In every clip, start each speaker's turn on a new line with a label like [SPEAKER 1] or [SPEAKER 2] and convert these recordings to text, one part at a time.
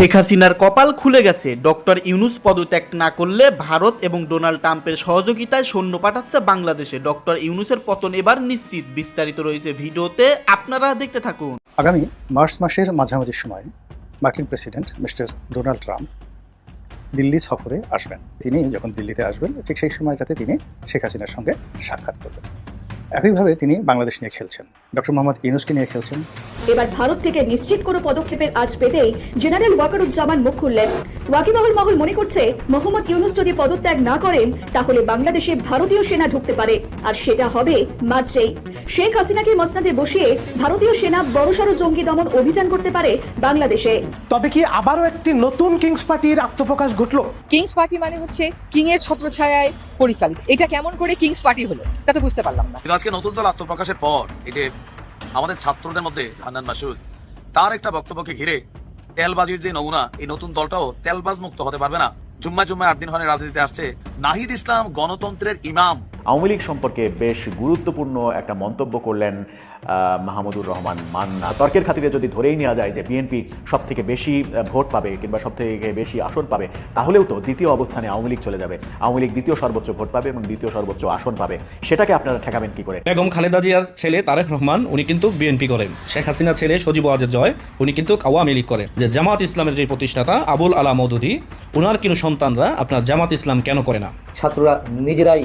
[SPEAKER 1] শেখ হাসিনার কপাল খুলে গেছে। ডক্টর ইউনুস পদত্যাগ না করলে ভারত এবং ডোনাল্ড ট্রাম্পের সহযোগিতায় সৈন্য পাঠাচ্ছে বাংলাদেশে। ডক্টর ইউনুসের পতন এবার নিশ্চিত। বিস্তারিত রয়েছে ভিডিওতে, আপনারা দেখতে থাকুন।
[SPEAKER 2] আগামী মার্চ মাসের মাঝামাঝি সময় মার্কিন president mister Donald Trump Delhi সফরে আসবেন। তিনি যখন দিল্লিতে আসবেন, ঠিক সেই সময়টাতে তিনি শেখ হাসিনার সঙ্গে সাক্ষাৎ করবেন। একইভাবে তিনি বাংলাদেশ নিয়ে খেলছেন। ডক্টর মোহাম্মদ ইউনুসকে নিয়ে খেলছেন।
[SPEAKER 3] এবার ভারত থেকে নিশ্চিত কোনো পদক্ষেপের আজ পেতেই জেনারেল ওয়াকারুজ্জামান মুখ খুললেন। ওয়াকিবহুল মহল মনে করছে মোহাম্মদ ইউনুস যদি পদত্যাগ না করেন তাহলে বাংলাদেশে ভারতীয় সেনা ঢুকতে পারে আর সেটা হবে মার্চেই। শেখ হাসিনাকে মসনাদে বসিয়ে ভারতীয় সেনা বড়সড় জঙ্গি দমন অভিযান করতে পারে বাংলাদেশে।
[SPEAKER 4] তবে কি আবারও একটি নতুন কিংস পার্টির আত্মপ্রকাশ ঘটলো?
[SPEAKER 5] কিংস পার্টি মানে হচ্ছে কিং এর ছত্রছায়ায় পরিচালিত। এটা কেমন করে কিংস পার্টি হলো তা তো বুঝতে পারলাম না।
[SPEAKER 6] আজকে নতুন দল আত্মপ্রকাশের পর এই যে আমাদের ছাত্রদের মধ্যে, হান্নান মাসুদ, তার একটা বক্তব্যকে ঘিরে তেলবাজির যে নমুনা, এই নতুন দলটাও তেলবাজ মুক্ত হতে পারবে না। জুম্মা জুম্মা আট দিন হনে রাজনীতিতে আসছে নাহিদ ইসলাম গণতন্ত্রের ইমাম।
[SPEAKER 7] আওয়ামী লীগ সম্পর্কে বেশ গুরুত্বপূর্ণ একটা মন্তব্য করলেন মাহমুদুর রহমান মান্না। তর্কের খাতিরে যদি ধরেই নেওয়া যায় যে বিএনপি সব থেকে বেশি ভোট পাবে কিংবা সব থেকে বেশি আসন পাবে তাহলেও তো দ্বিতীয় অবস্থানে আওয়ামী লীগ চলে যাবে। আওয়ামী লীগ দ্বিতীয় সর্বোচ্চ ভোট পাবে এবং দ্বিতীয় সর্বোচ্চ আসন পাবে। সেটাকে আপনারা ঠেকাবেন কি করে?
[SPEAKER 8] বেগম খালেদা জিয়ার ছেলে তারেক রহমান উনি কিন্তু বিএনপি করেন। শেখ হাসিনা ছেলে সজীব ওয়াজেদ জয় উনি কিন্তু আওয়ামী লীগ করে যে জামাত ইসলামের যে প্রতিষ্ঠাতা আবুল আলা মৌদুদি ওনার কিন্তু সন্তানরা আপনার জামাত ইসলাম কেন করে না?
[SPEAKER 9] ছাত্ররা নিজেরাই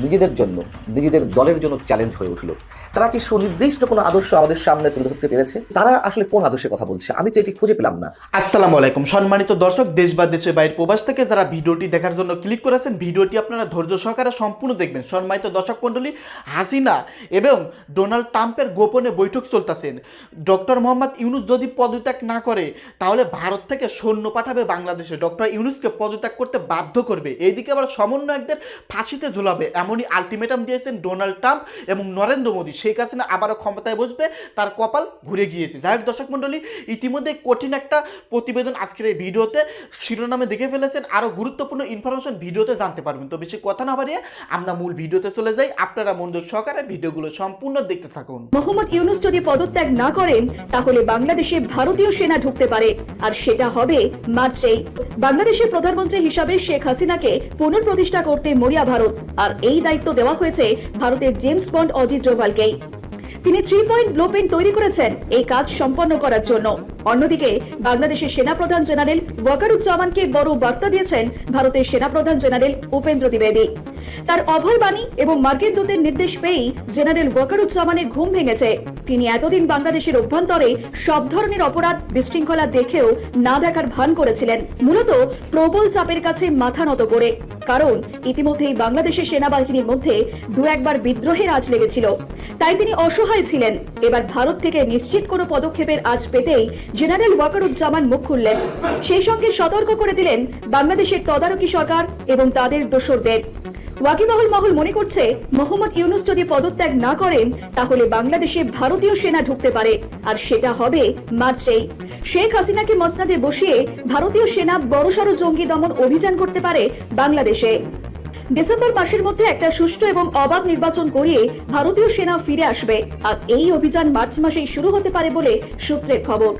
[SPEAKER 9] নিজেদের জন্য, নিজেদের দলের জন্য চ্যালেঞ্জ হয়ে উঠল। তারা কি সুনির্দিষ্ট কোনো আদর্শ আমাদের সামনে তুলে ধরতে পেরেছে? তারা আসলে কোন আদর্শের কথা বলছে? আমি তো এটি খুঁজে পেলাম না।
[SPEAKER 1] আসসালামু আলাইকুম। সম্মানিত দর্শক, দেশ বা দেশের বাইরের প্রবাস থেকে যারা ভিডিওটি দেখার জন্য ক্লিক করেছেন, ভিডিওটি আপনারা ধৈর্য সহকারে সম্পূর্ণ দেখবেন। সম্মানিত দর্শক মণ্ডলী, হাসিনা এবং ডোনাল্ড ট্রাম্পের গোপনে বৈঠক চলতেছেন। ডক্টর মোহাম্মদ ইউনুস যদি পদত্যাগ না করে, তাহলে ভারত থেকে সৈন্য পাঠাবে বাংলাদেশে। ডক্টর ইউনুসকে পদত্যাগ করতে বাধ্য করবে। এইদিকে আবার সমন্বয়কদের ফাঁসিতে ঝুলাবে। এমনই আলটিমেটাম দিয়েছেন ডোনাল্ড ট্রাম্প এবং নরেন্দ্র মোদী। শেখ হাসিনা আবারও ক্ষমতায় বসবে, তার কপাল ঘুরে গিয়েছে। যাই হোক দর্শক মণ্ডলী, ইতিমধ্যে কঠিন একটা প্রতিবেদন আজকের এই ভিডিওতে শিরোনামে দেখে ফেলেছেন। আরও গুরুত্বপূর্ণ ইনফরমেশন ভিডিওতে জানতে পারবেন। তো বেশি কথা না বাড়িয়ে আমরা মূল ভিডিওতে চলে যাই। আপনারা মনোযোগ সহকারে ভিডিওগুলো সম্পূর্ণ দেখতে থাকুন।
[SPEAKER 3] মোহাম্মদ ইউনুস যদি পদত্যাগ না করেন, তাহলে বাংলাদেশে ভারতীয় সেনা ঢুকতে পারে। আর সেটা হবে মার্চেই। বাংলাদেশের প্রধানমন্ত্রী হিসাবে শেখ হাসিনাকে পুনঃপ্রতিষ্ঠা করতে মরিয়া ভারত। আর এই দায়িত্ব দেওয়া হয়েছে ভারতের জেমস বন্ড অজিত ডোভালকেই তিনি থ্রি পয়েন্ট ব্লুপ্রিন্ট তৈরি করেছেন এই কাজ সম্পন্ন করার জন্য। অন্যদিকে, বাংলাদেশের সেনাপ্রধান জেনারেল ওয়াকারুজ্জামানকে বড় বার্তা দিয়েছেন ভারতের সেনাপ্রধান জেনারেল উপেন্দ্র দ্বিবেদী। তার অভয় বাণী এবং মার্কিন দূতের নির্দেশ পেয়েই জেনারেল ওয়াকারুজ্জামানের ঘুম ভেঙেছে। তিনি এতদিন বাংলাদেশের অভ্যন্তরে সব ধরনের অপরাধ বিশৃঙ্খলা দেখেও না দেখার ভান করেছিলেন। মূলত প্রবল চাপের কাছে মাথা নত করে। কারণ ইতিমধ্যেই বাংলাদেশের সেনাবাহিনীর মধ্যে দু একবার বিদ্রোহের আজ লেগেছিল। তাই তিনি অসহায় ছিলেন। এবার ভারত থেকে নিশ্চিত কোনো পদক্ষেপের আজ পেতেই জেনারেল ওয়াকারুজ্জামান মুখ খুললেন। সেই সঙ্গে সতর্ক করে দিলেন বাংলাদেশের তদারকি সরকার এবং তাদের দোসরদের। ওয়াকিবহল মহল মনে করছে মোহাম্মদ ইউনুস যদি পদত্যাগ না করেন, তাহলে বাংলাদেশে ভারতীয় সেনা ঢুকতে পারে, আর সেটা হবে মার্চেই। শেখ হাসিনাকে মসনাদে বসিয়ে ভারতীয় সেনা বড়সড় জঙ্গি দমন অভিযান করতে পারে বাংলাদেশে। ডিসেম্বর মাসের মধ্যে একটা সুষ্ঠু এবং অবাধ নির্বাচন করিয়ে ভারতীয় সেনা ফিরে আসবে, আর এই অভিযান মার্চ মাসেই শুরু হতে পারে বলে সূত্রের খবর।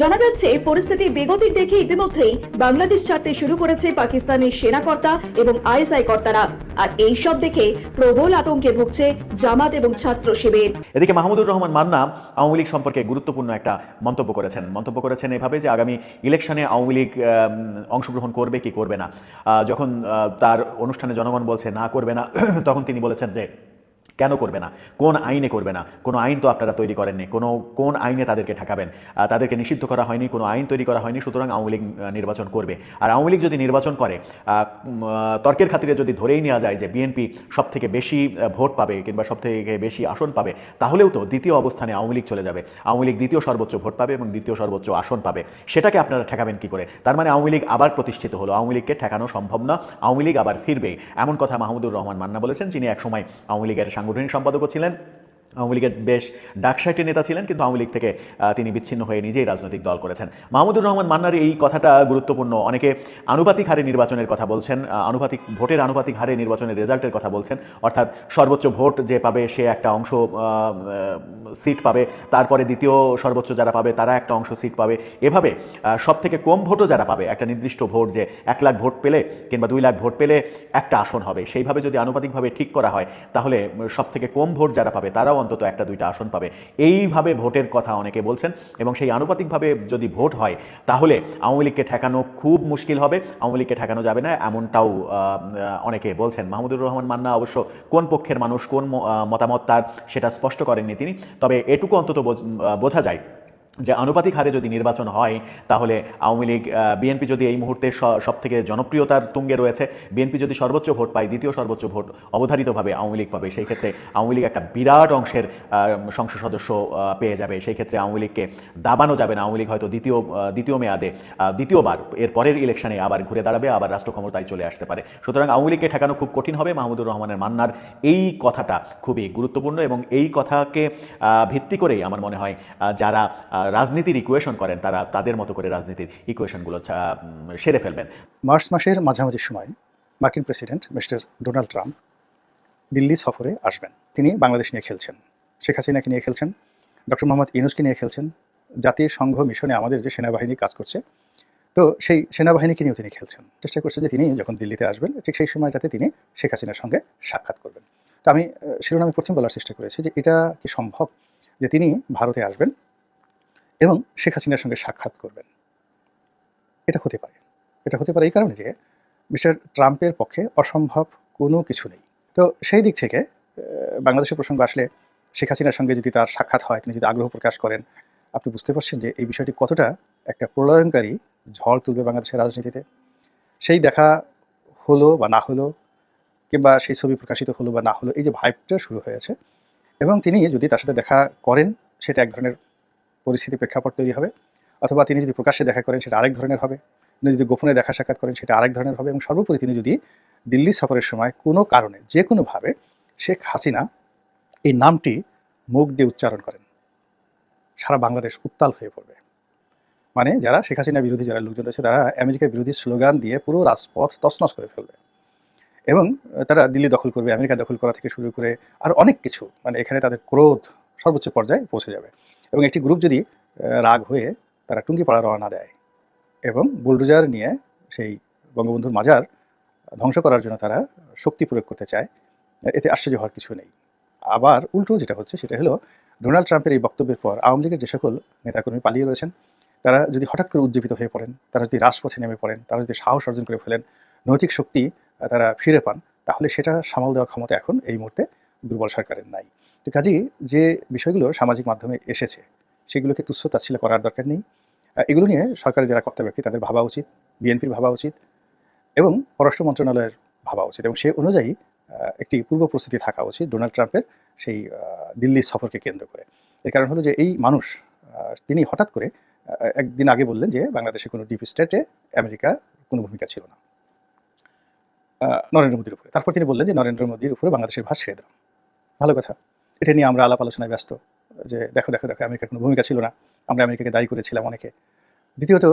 [SPEAKER 3] জানা যাচ্ছে, পরিস্থিতি বেগতিক দেখে ইতিমধ্যেই বাংলাদেশ ছাড়তে শুরু করেছে পাকিস্তানের সেনাকর্তা এবং আইএসআই কর্তারা। আর এই সব দেখে প্রবল আতঙ্কে ভুগছে জামাত এবং ছাত্র শিবির।
[SPEAKER 7] এদিকে মাহমুদুর রহমান মান্না আওয়ামী লীগ সম্পর্কে গুরুত্বপূর্ণ একটা মন্তব্য করেছেন। মন্তব্য করেছেন এভাবে যে আগামী ইলেকশনে আওয়ামী লীগ অংশগ্রহণ করবে কি করবে না। যখন তার অনুষ্ঠানে জনগণ বলছে না করবে না, তখন তিনি বলেছেন যে কেন করবে না? কোন আইনে করবে না? কোনো আইন তো আপনারা তৈরি করেননি। কোনো, কোন আইনে তাদেরকে ঠেকাবেন? তাদেরকে নিষিদ্ধ করা হয়নি, কোনো আইন তৈরি করা হয়নি, সুতরাং আওয়ামী লীগ নির্বাচন করবে। আর আওয়ামী লীগ যদি নির্বাচন করে তর্কের খাতিরে যদি ধরেই নেওয়া যায় যে বিএনপি সব থেকে বেশি ভোট পাবে কিংবা সব থেকে বেশি আসন পাবে, তাহলেও তো দ্বিতীয় অবস্থানে আওয়ামী লীগ চলে যাবে। আওয়ামী লীগ দ্বিতীয় সর্বোচ্চ ভোট পাবে এবং দ্বিতীয় সর্বোচ্চ আসন পাবে। সেটাকে আপনারা ঠেকাবেন কি করে? তার মানে আওয়ামী লীগ আবার প্রতিষ্ঠিত হলো। আওয়ামী লীগকে ঠেকানো সম্ভব না। আওয়ামী লীগ আবার ফিরবে। এমন কথা মাহমুদুর রহমান মান্না বলেছেন, যিনি একসময় আওয়ামী লীগের সাংগঠনিক সম্পাদকও ছিলেন। আওয়ামী লীগের বেশ ডাকসাইটের নেতা ছিলেন, কিন্তু আওয়ামী লীগ থেকে তিনি বিচ্ছিন্ন হয়ে নিজেই রাজনৈতিক দল করেছেন। মাহমুদুর রহমান মান্নার এই কথাটা গুরুত্বপূর্ণ। অনেকে আনুপাতিক হারে নির্বাচনের কথা বলছেন আনুপাতিক, ভোটের আনুপাতিক হারে নির্বাচনের রেজাল্টের কথা বলছেন, অর্থাৎ সর্বোচ্চ ভোট যে পাবে সে একটা অংশ সিট পাবে, তারপরে দ্বিতীয় সর্বোচ্চ যারা পাবে তারা একটা অংশ সিট পাবে। এভাবে সব থেকে কম ভোটও যারা পাবে, একটা নির্দিষ্ট ভোট যে এক লাখ ভোট পেলে কিংবা দুই লাখ ভোট পেলে একটা আসন হবে। সেইভাবে যদি আনুপাতিকভাবে ঠিক করা হয়, তাহলে সব থেকে কম ভোট যারা পাবে তারাও অন্তত একটা দুইটা আসন পাবে। এইভাবে ভোটের কথা অনেকে বলছেন এবং সেই আনুপাতিকভাবে যদি ভোট হয়, তাহলে আওয়ামী লীগকে ঠেকানো খুব মুশকিল হবে। আওয়ামী লীগকে ঠেকানো যাবে না, এমনটাও অনেকে বলছেন। মাহমুদুর রহমান মান্না অবশ্য কোন পক্ষের মানুষ, কোন মতামত তার সেটা স্পষ্ট করেননি তিনি। তবে এটুকু অন্তত বোঝা যায় যে আনুপাতিক হারে যদি নির্বাচন হয়, তাহলে আওয়ামী লীগ বিএনপি যদি এই মুহূর্তে সব থেকে জনপ্রিয়তার তুঙ্গে রয়েছে, বিএনপি যদি সর্বোচ্চ ভোট পায়, দ্বিতীয় সর্বোচ্চ ভোট অবধারিতভাবে আওয়ামী লীগ পাবে, সেই ক্ষেত্রে আওয়ামী লীগ একটা বিরাট অংশের সংসদ সদস্য পেয়ে যাবে, সেই ক্ষেত্রে আওয়ামী লীগকে দাবানো যাবে না, আওয়ামী লীগ হয়তো দ্বিতীয় দ্বিতীয় মেয়াদে দ্বিতীয়বার, এর পরের ইলেকশনে আবার ঘুরে দাঁড়াবে, আবার রাষ্ট্র ক্ষমতায় চলে আসতে পারে। সুতরাং আওয়ামী লীগকে ঠেকানো খুব কঠিন হবে, মাহমুদুর রহমানের মান্নার এই কথাটা খুবই গুরুত্বপূর্ণ এবং এই কথাকে ভিত্তি করেই আমার মনে হয় যারা রাজনীতির ইকুয়েশন করেন তারা, তাদের মতো করে রাজনীতির ইকুয়েশনগুলো সেরে ফেলবেন।
[SPEAKER 2] মার্চ মাসের মাঝামাঝি সময় মার্কিন president mister Donald Trump Delhi সফরে আসবেন। তিনি বাংলাদেশ নিয়ে খেলছেন। শেখ হাসিনাকে নিয়ে খেলছেন, ডক্টর মোহাম্মদ ইনুসকে নিয়ে খেলছেন, জাতীয় সংঘ মিশনে আমাদের যে সেনাবাহিনী কাজ করছে, তো সেই সেনাবাহিনীকে নিয়েও তিনি খেলছেন। চেষ্টা করছে যে তিনি যখন দিল্লিতে আসবেন, ঠিক সেই সময়টাতে তিনি শেখ হাসিনার সঙ্গে সাক্ষাৎ করবেন। তো আমি শিরোনামে প্রথম বলার চেষ্টা করেছি যে এটা কি সম্ভব যে তিনি ভারতে আসবেন? এবং শেখ হাসিনার সঙ্গে সাক্ষাৎ করবেন। এটা হতে পারে। এটা হতে পারে এই কারণে যে মিস্টার ট্রাম্পের পক্ষে অসম্ভব কোনো কিছু নেই। তো সেই দিক থেকে বাংলাদেশের প্রসঙ্গ আসলে শেখ হাসিনার সঙ্গে যদি তার সাক্ষাৎ হয়, তিনি যদি আগ্রহ প্রকাশ করেন, আপনি বুঝতে পারছেন যে এই বিষয়টি কতটা একটা প্রলয়নকারী ঝড় তুলবে বাংলাদেশের রাজনীতিতে। সেই দেখা হলো বা না হলো, কিংবা সেই ছবি প্রকাশিত হলো বা না হলো, এই যে ভাইবটা শুরু হয়েছে। এবং তিনি যদি তার সাথে দেখা করেন, সেটা এক ধরনের পরিস্থিতি প্রেক্ষাপট তৈরি হবে। অথবা তিনি যদি প্রকাশ্যে দেখা করেন, সেটা আরেক ধরনের হবে। তিনি যদি গোপনে দেখা সাক্ষাৎ করেন, সেটা আরেক ধরনের হবে। এবং সর্বোপরি তিনি যদি দিল্লি সফরের সময় কোনো কারণে, যে কোনোভাবে শেখ হাসিনা এই নামটি মুখ দিয়ে উচ্চারণ করেন। সারা বাংলাদেশ উত্তাল হয়ে পড়বে। মানে যারা শেখ হাসিনা বিরোধী, যারা লোকজন রয়েছে, তারা আমেরিকার বিরোধী স্লোগান দিয়ে পুরো রাজপথ তছনছ করে ফেলবে। এবং তারা দিল্লি দখল করবে, আমেরিকা দখল করা থেকে শুরু করে আর অনেক কিছু মানে এখানে তাদের ক্রোধ সর্বোচ্চ পর্যায়ে পৌঁছে যাবে। এবং একটি গ্রুপ যদি রাগ হয়ে তারা টুঙ্গি পাড়া রওনা দেয় এবং বুলডোজার নিয়ে সেই বঙ্গবন্ধুর মাজার ধ্বংস করার জন্য তারা শক্তি প্রয়োগ করতে চায়, এতে আশ্চর্য হওয়ার কিছু নেই। আবার উল্টো যেটা হচ্ছে সেটা হলো, ডোনাল্ড ট্রাম্পের এই বক্তব্যের পর আওয়ামী লীগের যে সকল নেতাকর্মী পালিয়ে রয়েছেন, তারা যদি হঠাৎ করে উজ্জীবিত হয়ে পড়েন, তারা যদি রাজপথে নেমে পড়েন, তারা যদি সাহস অর্জন করে ফেলেন, নৈতিক শক্তি তারা ফিরে পান, তাহলে সেটা সামাল দেওয়ার ক্ষমতা এখন এই মুহূর্তে দুর্বল সরকারের নাই। তো কাজেই যে বিষয়গুলো সামাজিক মাধ্যমে এসেছে, সেগুলোকে তুচ্ছ তাচ্ছিল করার দরকার নেই। এগুলো নিয়ে সরকারের যারা কর্তা ব্যক্তি, তাদের ভাবা উচিত, বিএনপির ভাবা উচিত এবং পররাষ্ট্র মন্ত্রণালয়ের ভাবা উচিত এবং সে অনুযায়ী একটি পূর্ব প্রস্তুতি থাকা উচিত ডোনাল্ড ট্রাম্পের সেই দিল্লি সফরকে কেন্দ্র করে। এর কারণ হলো যে এই মানুষ তিনি হঠাৎ করে একদিন আগে বললেন যে বাংলাদেশে কোনো ডিপ স্টেটে আমেরিকা কোনো ভূমিকা ছিল না। নরেন্দ্র মোদীর উপরে। তারপর তিনি বললেন যে নরেন্দ্র মোদীর উপরে বাংলাদেশের ভাষ ছেড়ে দাও। ভালো কথা। এটা নিয়ে আমরা আলাপ আলোচনায় ব্যস্ত, যে দেখো দেখো দেখো, আমেরিকার কোনো ভূমিকা ছিল না। আমরা আমেরিকাকে দায়ী করেছিলাম অনেকে। দ্বিতীয়ত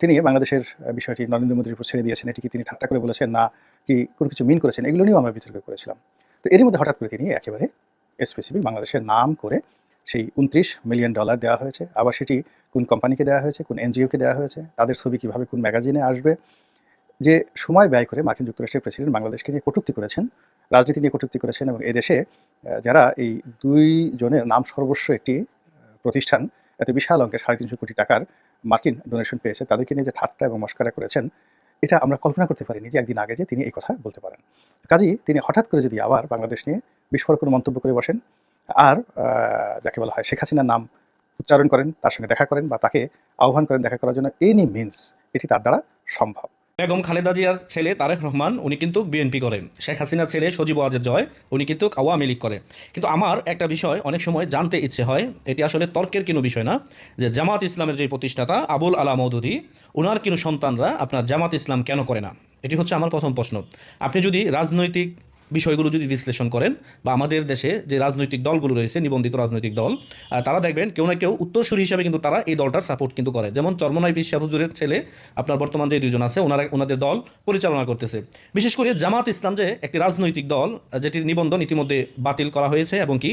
[SPEAKER 2] তিনি বাংলাদেশের বিষয়টি নরেন্দ্র মোদীর উপর ছেড়ে দিয়েছেন। এটি কি তিনি ঠাট্টা করে বলেছেন? না, কি কোনো কিছু মিন করেছেন? এগুলো নিয়েও আমরা বিতর্ক করেছিলাম। তো এরই মধ্যে হঠাৎ করে তিনি একেবারে স্পেসিফিক বাংলাদেশের নাম করে সেই উনত্রিশ মিলিয়ন ডলার দেওয়া হয়েছে। আবার সেটি কোন কোম্পানিকে দেওয়া হয়েছে, কোন এনজিওকে দেওয়া হয়েছে, তাদের ছবি কীভাবে কোন ম্যাগাজিনে আসবে? যে সময় ব্যয় করে মার্কিন যুক্তরাষ্ট্রের প্রেসিডেন্ট বাংলাদেশকে নিয়ে কটুক্তি করেছেন রাজনীতি নিয়ে কটূক্তি করেছেন এবং এদেশে যারা এই দুই জনের নাম সর্বস্ব একটি প্রতিষ্ঠান, এত বিশাল অঙ্কের সাড়ে তিনশো কোটি টাকার মার্কিন ডোনেশন পেয়েছে, তাদেরকে নিয়ে যে ঠাট্টা এবং মস্কারা করেছেন, এটা আমরা কল্পনা করতে পারিনি যে একদিন আগে যে তিনি এই কথা বলতে পারেন। কাজেই তিনি হঠাৎ করে যদি আবার বাংলাদেশ নিয়ে বিস্ফোরক কোনো মন্তব্য করে বসেন, আর যাকে বলা হয় শেখ হাসিনার নাম উচ্চারণ করেন, তার সঙ্গে দেখা করেন বা তাকে আহ্বান করেন দেখা করার জন্য এনি মিনস এটি তার দ্বারা সম্ভব।
[SPEAKER 8] বেগম খালেদা জিয়ার ছেলে তারেক রহমান, উনি কিন্তু বিএনপি করেন শেখ হাসিনার ছেলে সজীব ওয়াজের জয়, উনি কিন্তু আওয়ামী লীগ করে। কিন্তু আমার একটা বিষয় অনেক সময় জানতে ইচ্ছে হয়, এটি আসলে তর্কের কোনো বিষয় না, যে জামাত ইসলামের যে প্রতিষ্ঠাতা আবুল আলা মৌদুদি ওনার কিনু সন্তানরা আপনার জামাত ইসলাম কেন করে না? এটি হচ্ছে আমার প্রথম প্রশ্ন। আপনি যদি রাজনৈতিক বিষয়গুলো যদি বিশ্লেষণ করেন বা আমাদের দেশে যে রাজনৈতিক দলগুলো রয়েছে, নিবন্ধিত রাজনৈতিক দল তারা দেখবেন কেউ না কেউ উত্তরসূরি হিসাবে কিন্তু তারা এই দলটার সাপোর্ট কিন্তু করে। যেমন চর্মনাই পিসা হুজুরের ছেলে, আপনার বর্তমান যে দুজন আছে, ওনারা, ওনাদের দল পরিচালনা করতেছে। বিশেষ করে জামাত ইসলাম যে একটি রাজনৈতিক দল যেটির নিবন্ধন ইতিমধ্যে বাতিল করা হয়েছে এবং কি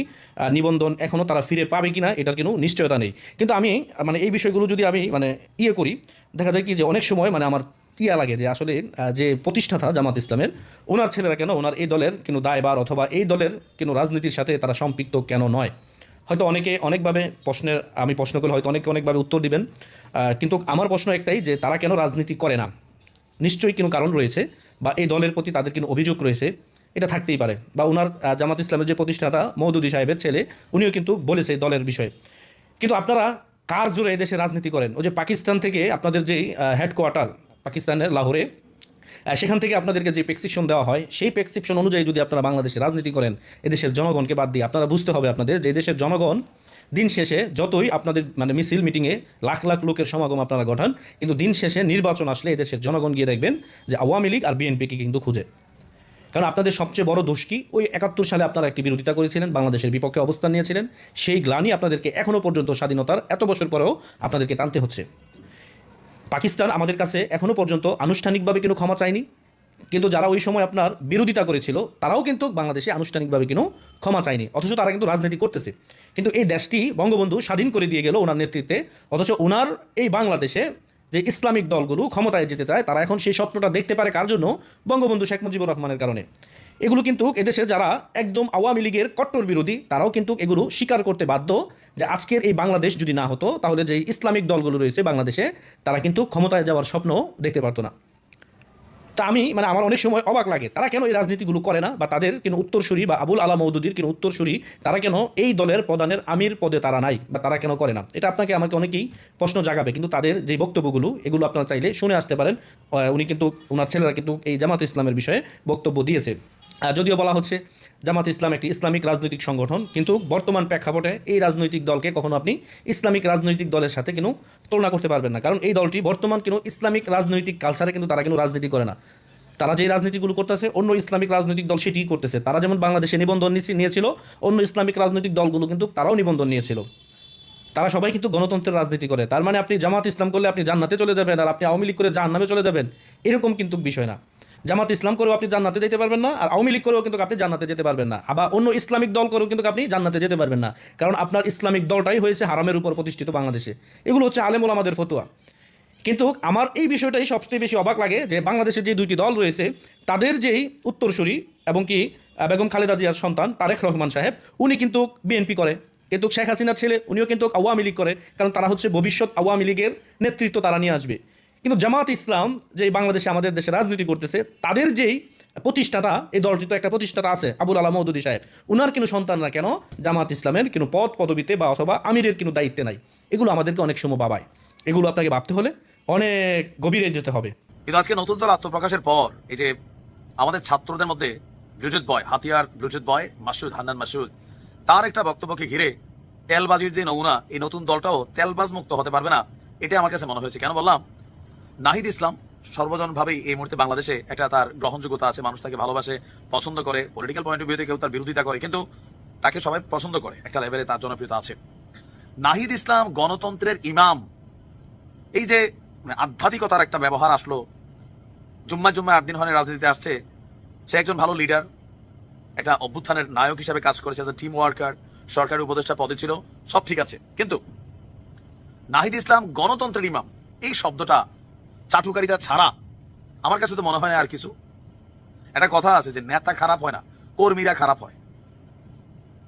[SPEAKER 8] নিবন্ধন এখনও তারা ফিরে পাবে কিনা, এটার কোনো নিশ্চয়তা নেই। কিন্তু আমি মানে এই বিষয়গুলো যদি আমি মানে ইয়ে করি, দেখা যায় কি যে অনেক সময় মানে আমার টিয়া লাগে যে আসলে যে প্রতিষ্ঠাতা জামাত ইসলামের, ওনার ছেলেরা কেন, ওনার এই দলের কোনো দায়বার অথবা এই দলের কোনো রাজনীতির সাথে তারা সম্পৃক্ত কেন নয়? হয়তো অনেকে অনেকভাবে প্রশ্নের, আমি প্রশ্ন করলে হয়তো অনেকে অনেকভাবে উত্তর দিবেন। কিন্তু আমার প্রশ্ন একটাই যে তারা কেন রাজনীতি করে না? নিশ্চয়ই কোনো কারণ রয়েছে বা এই দলের প্রতি তাদের কোনো অভিযোগ রয়েছে? এটা থাকতেই পারে। বা ওনার জামাত ইসলামের যে প্রতিষ্ঠাতা মৌদুদি সাহেবের ছেলে, উনিও কিন্তু বলেছে দলের বিষয়ে। কিন্তু আপনারা কার জোরে এদেশে রাজনীতি করেন? ওই যে পাকিস্তান থেকে আপনাদের যেই হেডকোয়ার্টার পাকিস্তানের লাহোরে। সেখান থেকে আপনাদেরকে যে প্রেসক্রিপশন দেওয়া হয়, সেই প্রেসক্রিপশন অনুযায়ী যদি আপনারা বাংলাদেশে রাজনীতি করেন, এদেশের জনগণকে বাদ দিয়ে আপনারা বুঝতে হবে আপনাদের যে দেশের জনগণ দিন শেষে যতই আপনাদের মানে মিছিল, মিটিংয়ে লাখ লাখ লোকের সমাগম আপনারা গঠান, কিন্তু দিন শেষে নির্বাচন আসলে এদেশের জনগণ গিয়ে দেখবেন যে আওয়ামী লীগ আর বিএনপিকে কিন্তু খুঁজে। কারণ আপনাদের সবচেয়ে বড় দোষ কি? ওই একাত্তর সালে আপনারা একটি বিরোধিতা করেছিলেন, বাংলাদেশের বিপক্ষে অবস্থান নিয়েছিলেন। সেই গ্লানি আপনাদেরকে এখনও পর্যন্ত স্বাধীনতার এত বছর পরেও আপনাদেরকে টানতে হচ্ছে। পাকিস্তান আমাদের কাছে এখনও পর্যন্ত আনুষ্ঠানিকভাবে কোনো ক্ষমা চায়নি। কিন্তু যারা ওই সময় আপনার বিরোধিতা করেছিল, তারাও কিন্তু বাংলাদেশে আনুষ্ঠানিকভাবে কোনো ক্ষমা চায়নি। অথচ তারা কিন্তু রাজনীতি করতেছে। কিন্তু এই দেশটি বঙ্গবন্ধু স্বাধীন করে দিয়ে গেল ওনার নেতৃত্বে। অথচ ওনার এই বাংলাদেশে যে ইসলামিক দলগুলো ক্ষমতায় যেতে চায়, তারা এখন সেই স্বপ্নটা দেখতে পারে কার জন্য? বঙ্গবন্ধু শেখ মুজিবুর রহমানের কারণে। এগুলো কিন্তু এদেশে যারা একদম আওয়ামী লীগের কট্টর বিরোধী, তারাও কিন্তু এগুলো স্বীকার করতে বাধ্য যে আজকের এই বাংলাদেশ যদি না হতো, তাহলে যে ইসলামিক দলগুলো রয়েছে বাংলাদেশে, তারা কিন্তু ক্ষমতায় যাওয়ার স্বপ্ন দেখতে পারতো না। তা আমি মানে আমার অনেক সময় অবাক লাগে, তারা কেন এই রাজনীতিগুলো করে না, বা তাদের কিন্তু উত্তরসূরি, বা আবুল আলা মৌদুদির কিন্তু উত্তরসূরি, তারা কেন এই দলের প্রধানের আমির পদে তারা নাই, বা তারা কেন করে না? এটা আপনাকে আমাকে অনেকেই প্রশ্ন জাগাবে, কিন্তু তাদের যে বক্তব্যগুলো, এগুলো আপনারা চাইলে শুনে আসতে পারেন। উনি কিন্তু ওনার ছেলেরা কিন্তু এই জামাত ইসলামের বিষয়ে বক্তব্য দিয়েছে। যদিও বলা হচ্ছে জামাত ইসলাম একটি ইসলামিক রাজনৈতিক সংগঠন, কিন্তু বর্তমান প্রেক্ষাপটে এই রাজনৈতিক দলকে কখনো আপনি ইসলামিক রাজনৈতিক দলের সাথে কিন্তু তুলনা করতে পারবেন না। কারণ এই দলটি বর্তমান কিন্তু ইসলামিক রাজনৈতিক কালচারে কিন্তু তারা কিন্তু রাজনীতি করে না। তারা যে রাজনীতিগুলো করতেছে, অন্য ইসলামিক রাজনৈতিক দল সেটিই করতেছে। তারা যেমন বাংলাদেশে নিবন্ধন নিয়েছিল, অন্য ইসলামিক রাজনৈতিক দলগুলো কিন্তু তারাও নিবন্ধন নিয়েছিল। তারা সবাই কিন্তু গণতন্ত্রের রাজনীতি করে। তার মানে আপনি জামাত ইসলাম করলে আপনি জান্নাতে চলে যাবেন, আর আপনি আওয়ামী লীগ করে জাহান্নামে চলে যাবেন, এরকম কিন্তু বিষয় না। জামাত ইসলাম করেও আপনি জান্নাতে যেতে পারবেন না, আর আওয়ামী লীগ করেও কিন্তু আপনি জান্নাতে যেতে পারবেন না। আবার অন্য ইসলামিক দল করেও কিন্তু আপনি জান্নাতে যেতে পারবেন না। কারণ আপনার ইসলামিক দলটাই হয়েছে হারামের উপর প্রতিষ্ঠিত বাংলাদেশে। এগুলো হচ্ছে আলেমুল আমাদের ফতোয়া। কিন্তু আমার এই বিষয়টাই সবচেয়ে বেশি অবাক লাগে যে বাংলাদেশের যে দুইটি দল রয়েছে, তাদের যেই উত্তরসূরি এবং কি বেগম খালেদা জিয়ার সন্তান তারেক রহমান সাহেব, উনি কিন্তু বিএনপি করে। কিন্তু শেখ হাসিনার ছেলে, উনিও কিন্তু আওয়ামী লীগ করে। কারণ তারা হচ্ছে ভবিষ্যৎ আওয়ামী লীগের নেতৃত্ব তারা নিয়ে আসবে। কিন্তু জামাত ইসলাম যে বাংলাদেশে আমাদের দেশে রাজনীতি করতেছে, তাদের যেই প্রতিষ্ঠাতা, এই দলটি তো একটা প্রতিষ্ঠাতা আছে, আবুল আলা মৌদুদি সাহেব। উনার কিন্তু সন্তানরা কেন জামাত ইসলামের কিন্তু পদ, পদবিতে বা অথবা আমিরের কিন্তু দায়িত্বে নাই? এগুলো আমাদেরকে অনেক সময় বাবায় এগুলো আপনাকে ভাবতে হলে অনেক গভীরে যেতে হবে।
[SPEAKER 6] কিন্তু আজকে নতুন দল আত্মপ্রকাশের পর এই যে আমাদের ছাত্রদের মধ্যে ব্লুজুত বয়, হাতিয়ার ব্লুজুত বয়, মাসুদ, হান্নান মাসুদ, তার একটা বক্তব্যকে ঘিরে তেলবাজির যে নমুনা, এই নতুন দলটাও তেলবাজ মুক্ত হতে পারবে না এটা আমার কাছে মনে হয়েছে। কেন বললাম? নাহিদ ইসলাম সর্বজনভাবেই এই মুহূর্তে বাংলাদেশে একটা তার গ্রহণযোগ্যতা আছে, মানুষ তাকে ভালোবাসে, পছন্দ করে পলিটিক্যাল পয়েন্ট অফ ভিউতে কেউ তার বিরোধিতা করে, কিন্তু তাকে সবাই পছন্দ করে, একটা লেভেলে তার জনপ্রিয়তা আছে। নাহিদ ইসলাম গণতন্ত্রের ইমাম। এই যে মানে আধ্যাত্মিকতার একটা ব্যবহার আসলো, জুম্মা জুম্মা আট দিন হয় রাজনীতিতে আসছে, সে একজন ভালো লিডার একটা অভ্যুত্থানের নায়ক হিসাবে কাজ করেছে এজ টিম ওয়ার্কার সরকারি উপদেষ্টা পদে ছিল, সব ঠিক আছে। কিন্তু নাহিদ ইসলাম গণতন্ত্রের ইমাম, এই শব্দটা চাটুকারিতা ছাড়া আমার কাছে তো মনে হয় না আর কিছু। একটা কথা আছে যে নেতা খারাপ হয় না, কর্মীরা খারাপ হয়।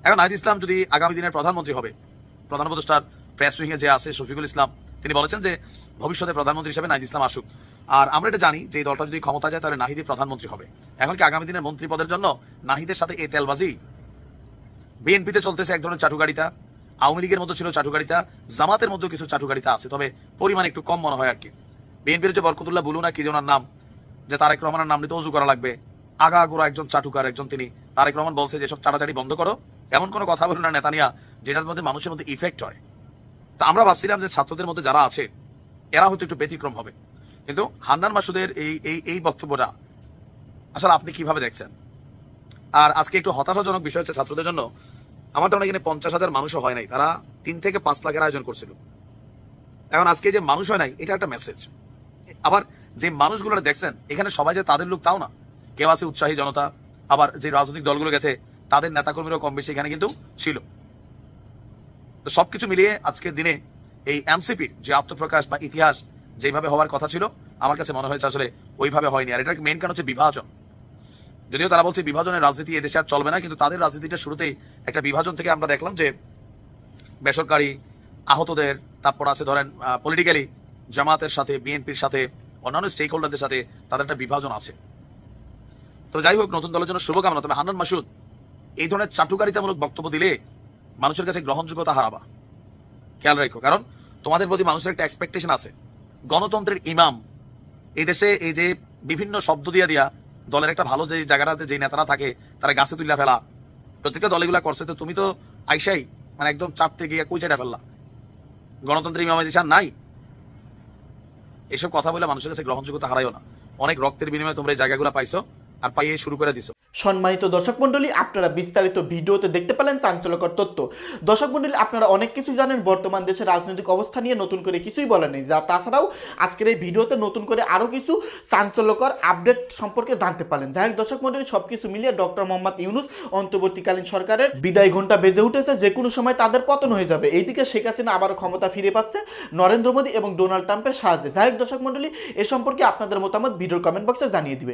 [SPEAKER 6] এখন নাহিদ ইসলাম যদি আগামী দিনের প্রধানমন্ত্রী হবে, প্রধান উপদেষ্টার প্রেস উইংয়ে যে আছে শফিকুল ইসলাম, তিনি বলেছেন যে ভবিষ্যতে প্রধানমন্ত্রী হিসেবে নাহিদ ইসলাম আসুক। আর আমরা এটা জানি যে দলটা যদি ক্ষমতা যায়, তাহলে নাহিদই প্রধানমন্ত্রী হবে। এখন কি আগামী দিনের মন্ত্রী পদের জন্য নাহিদের সাথে এই তেলবাজি? বিএনপিতে চলতেছে এক ধরনের চাটুকারিতা, আওয়ামী লীগের মতো ছিল চাটুকারিতা, জামাতের মধ্যেও কিছু চাটুকারিতা আছে, তবে পরিমাণ একটু কম মনে হয় আর কি। বিএনপির যে বরকতুল্লাহ বুলু না কি যে ওনার নাম, যে তারেক রহমানের নাম নিতে অজু করা লাগবে, আগা গোড়া একজন চাটুকার একজন তিনি। তারেক রহমান বলছে যে সব চাটাচাটি বন্ধ করো, এমন কোনো কথা বলুন না নেতা নিয়া যেটার মধ্যে মানুষের মধ্যে ইফেক্ট হয়। তা আমরা ভাবছিলাম যে ছাত্রদের মধ্যে যারা আছে, এরা হয়তো একটু ব্যতিক্রম হবে। কিন্তু হান্নান মাসুদের এই এই এই বক্তব্যটা, আসলে আপনি কীভাবে দেখছেন? আর আজকে একটু হতাশাজনক বিষয় হচ্ছে ছাত্রদের জন্য, আমার তো এখানে পঞ্চাশ হাজার মানুষও হয় নাই, তারা তিন থেকে পাঁচ লাখের আয়োজন করছিল। এখন আজকে যে মানুষ হয় নাই, এটা একটা মেসেজ আবার যে মানুষগুলো দেখছেন, এখানে সবাই যে তাদের লোক তাও না। কেউ আছে উৎসাহী জনতা, আবার যে রাজনৈতিক দলগুলো গেছে, তাদের নেতাকর্মীরাও কম বেশি এখানে কিন্তু ছিল। তো সবকিছু মিলিয়ে আজকের দিনে এই এনসিপির যে আত্মপ্রকাশ বা ইতিহাস যেভাবে হওয়ার কথা ছিল, আমার কাছে মনে হয়েছে আসলে ওইভাবে হয়নি। আর এটার মেন কারণ হচ্ছে বিভাজন। যদিও তারা বলছে বিভাজনের রাজনীতি এদেশে আর চলবে না, কিন্তু তাদের রাজনীতিটা শুরুতেই একটা বিভাজন থেকে আমরা দেখলাম যে বেসরকারি আহতদের, তারপর আছে ধরেন পলিটিক্যালি জামাতের সাথে, বিএনপির সাথে, অন্যান্য স্টেক হোল্ডারদের সাথে তাদের একটা বিভাজন আছে। তো যাই হোক, নতুন দলের জন্য শুভকামনা। তবে হান্নান মাসুদ, এই ধরনের চাটুকারিতামূলক বক্তব্য দিলে মানুষের কাছে গ্রহণযোগ্যতা হারাবা। খেয়াল রাখো, কারণ তোমাদের প্রতি মানুষের একটা এক্সপেকটেশন আছে। গণতন্ত্রের ইমাম, এই দেশে এই যে বিভিন্ন শব্দ দিয়া দিয়া দলের একটা ভালো যে জায়গাটাতে যে নেতারা থাকে, তারা গাছে তুলিয়া ফেলা। প্রত্যেকটা দলগুলা করছে, তো তুমি তো আইসাই মানে একদম চাপতে গিয়ে কুইচাটা ফেললা। গণতন্ত্রের ইমামাইজেশন নাই এসব কথা বলে মানুষের কাছে গ্রহণযোগ্যতা হারাইও না। অনেক রক্তের বিনিময়ে তোমরা এই জায়গাগুলো পাইছো আর পাইয়ে শুরু করে দিছো।
[SPEAKER 1] সম্মানিত দর্শক মন্ডলী আপনারা বিস্তারিত ভিডিওতে দেখতে পেলেন চাঞ্চল্যকর তথ্য। দর্শক মন্ডলী আপনারা অনেক কিছু জানেন, বর্তমান দেশের রাজনৈতিক অবস্থা নিয়ে নতুন করে কিছুই বলেন নেই। যা, তাছাড়াও আজকের এই ভিডিওতে নতুন করে আরও কিছু চাঞ্চল্যকর আপডেট সম্পর্কে জানতে পারলেন। যাই হোক, দর্শক মন্ডলী সব কিছু মিলিয়ে ডক্টর মোহাম্মদ ইউনুস অন্তর্বর্তীকালীন সরকারের বিদায় ঘণ্টা বেজে উঠেছে। যে কোনো সময় তাদের পতন হয়ে যাবে। এইদিকে শেখ হাসিনা আবারও ক্ষমতা ফিরে পাচ্ছে নরেন্দ্র মোদী এবং ডোনাল্ড ট্রাম্পের সাহায্যে। যাই হোক, দর্শক মন্ডলী এ সম্পর্কে আপনাদের মতামত ভিডিওর কমেন্ট বক্সে জানিয়ে দিবে